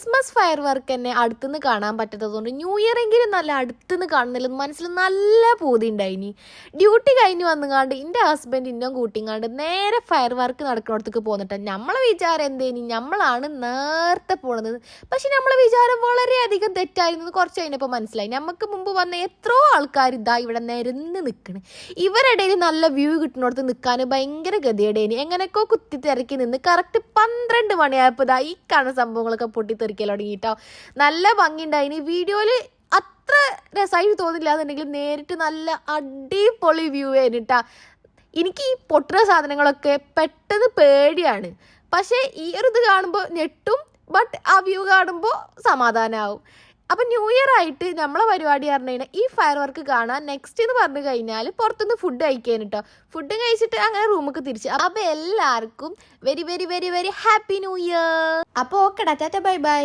Christmas Christmas fire work തന്നെ അടുത്തുനിന്ന് കാണാൻ പറ്റാത്തതുകൊണ്ട് ന്യൂ ഇയർ എങ്കിലും നല്ല അടുത്തുനിന്ന് കാണുന്നില്ലെന്ന് മനസ്സിൽ നല്ല പൂതി ഉണ്ടായിനി. ഡ്യൂട്ടി കഴിഞ്ഞ് വന്നുകാണ്ട് എന്റെ ഹസ്ബൻഡ് ഇന്നും കൂട്ടിങ്ങാണ്ട് നേരെ ഫയർ വർക്ക് നടക്കുന്നിടത്തേക്ക് പോന്നിട്ട്. നമ്മളെ വിചാരം എന്തേനി? നമ്മളാണ് നേരത്തെ പോണത്. പക്ഷെ നമ്മളെ വിചാരം വളരെയധികം തെറ്റായിരുന്നു കുറച്ച് കഴിഞ്ഞപ്പോൾ മനസ്സിലായി. നമുക്ക് മുമ്പ് വന്ന എത്രയോ ആൾക്കാർ ഇതാ ഇവിടെ നിരന്ന് നിൽക്കണ് ഇവരിടയിൽ നല്ല വ്യൂ കിട്ടുന്നിടത്ത് നിൽക്കാൻ ഭയങ്കര ഗതിയുടെ എങ്ങനെയൊക്കെ കുത്തി തിരക്കി നിന്ന് കറക്റ്റ് പന്ത്രണ്ട് മണിയായപ്പോൾ ഇതാ ഈ കാണുന്ന സംഭവങ്ങളൊക്കെ പൊട്ടിത്തെറിക്കൽ തുടങ്ങിയിട്ടോ നല്ല ഭംഗിയുണ്ടായിന്. വീഡിയോയിൽ അത്ര രസമായിട്ട് തോന്നില്ല എന്നുണ്ടെങ്കിൽ നേരിട്ട് നല്ല അടിപൊളി വ്യൂ ആയിരുന്നിട്ടാ. എനിക്ക് ഈ പൊട്ടുന്ന സാധനങ്ങളൊക്കെ പെട്ടെന്ന് പേടിയാണ്. പക്ഷേ ഈ ഒരു ഇത് കാണുമ്പോൾ ഞെട്ടും ബട്ട് ആ വ്യൂ കാണുമ്പോൾ സമാധാനമാവും അപ്പം ന്യൂ ഇയർ ആയിട്ട് നമ്മളെ പരിപാടി പറഞ്ഞു കഴിഞ്ഞാൽ ഈ ഫയർ വർക്ക് കാണാൻ നെക്സ്റ്റ് എന്ന് പറഞ്ഞു കഴിഞ്ഞാൽ പുറത്തുനിന്ന് ഫുഡ് കഴിക്കാൻ കേട്ടോ ഫുഡ് കഴിച്ചിട്ട് അങ്ങനെ റൂമൊക്കെ തിരിച്ച്. അപ്പം എല്ലാവർക്കും very very very very happy new year അപ്പോൾ ഓക്കെടാ ടാറ്റ ബൈ ബൈ